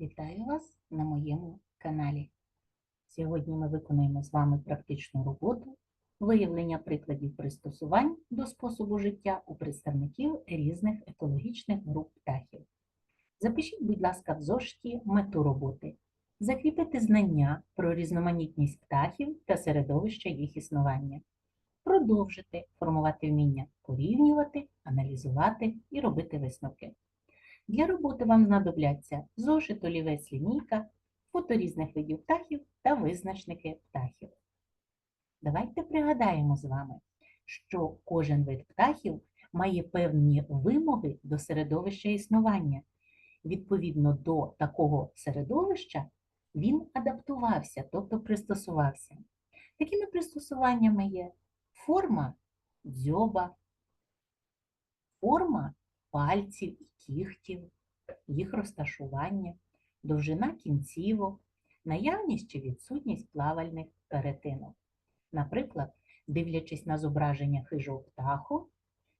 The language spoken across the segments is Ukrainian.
Вітаю вас на моєму каналі. Сьогодні ми виконуємо з вами практичну роботу виявлення прикладів пристосувань до способу життя у представників різних екологічних груп птахів. Запишіть, будь ласка, в зошиті мету роботи. Закріпити знання про різноманітність птахів та середовища їх існування. Продовжити формувати вміння порівнювати, аналізувати і робити висновки. Для роботи вам знадобляться зошит, олівець, лінійка, фото різних видів птахів та визначники птахів. Давайте пригадаємо з вами, що кожен вид птахів має певні вимоги до середовища існування. Відповідно до такого середовища він адаптувався, тобто пристосувався. Такими пристосуваннями є форма дзьоба, форма пальців і кігтів, їх розташування, довжина кінцівок, наявність чи відсутність плавальних перетинок. Наприклад, дивлячись на зображення хижого птаху,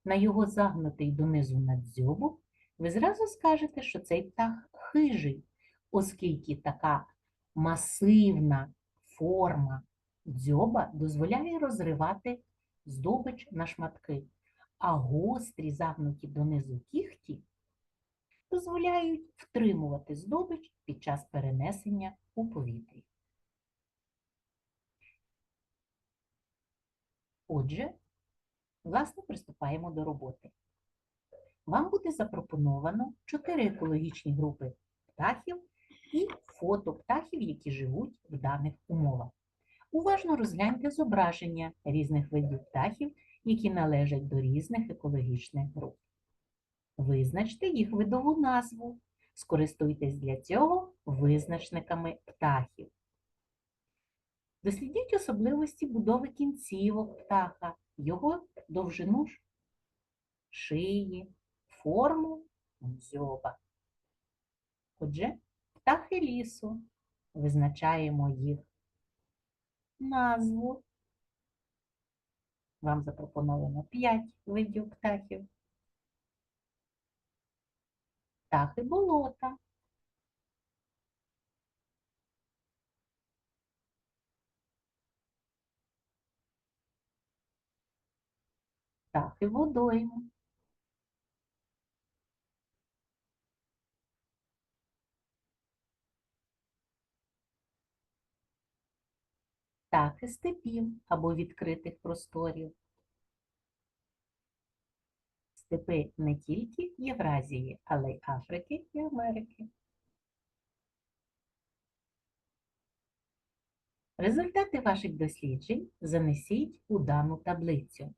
на його загнутий донизу надзьобу, ви зразу скажете, що цей птах хижий, оскільки така масивна форма дзьоба дозволяє розривати здобич на шматки а гострі загнуті донизу кіхті дозволяють втримувати здобич під час перенесення у повітрі. Отже, власне, приступаємо до роботи. Вам буде запропоновано чотири екологічні групи птахів і фото птахів, які живуть в даних умовах. Уважно розгляньте зображення різних видів птахів які належать до різних екологічних груп. Визначте їх видову назву. Скористуйтесь для цього визначниками птахів. Дослідіть особливості будови кінцівок птаха, його довжину шиї, форму дзьоба. Отже, птахи лісу. Визначаємо їх назву, вам запропоновано 5 видів птахів. Птахи болота. Птахи водойму. Птахи степів або відкритих просторів. Степи не тільки Євразії, але й Африки і Америки. Результати ваших досліджень занесіть у дану таблицю.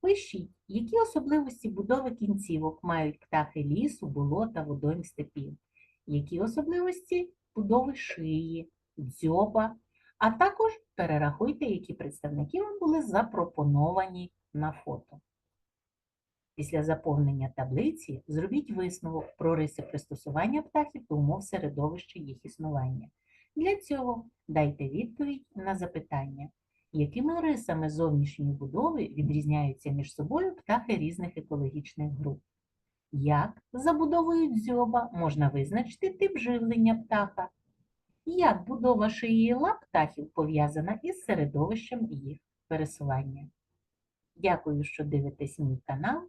Пишіть, які особливості будови кінцівок мають птахи лісу, болота, водойм степів, які особливості будови шиї, дзьоба, а також перерахуйте, які представники вам були запропоновані на фото. Після заповнення таблиці зробіть висновок про риси пристосування птахів до умов середовища їх існування. Для цього дайте відповідь на запитання, якими рисами зовнішньої будови відрізняються між собою птахи різних екологічних груп. Як за будовою дзьоба можна визначити тип живлення птаха? Як будова шиї лап птахів пов'язана із середовищем їх пересування? Дякую, що дивитесь мій канал.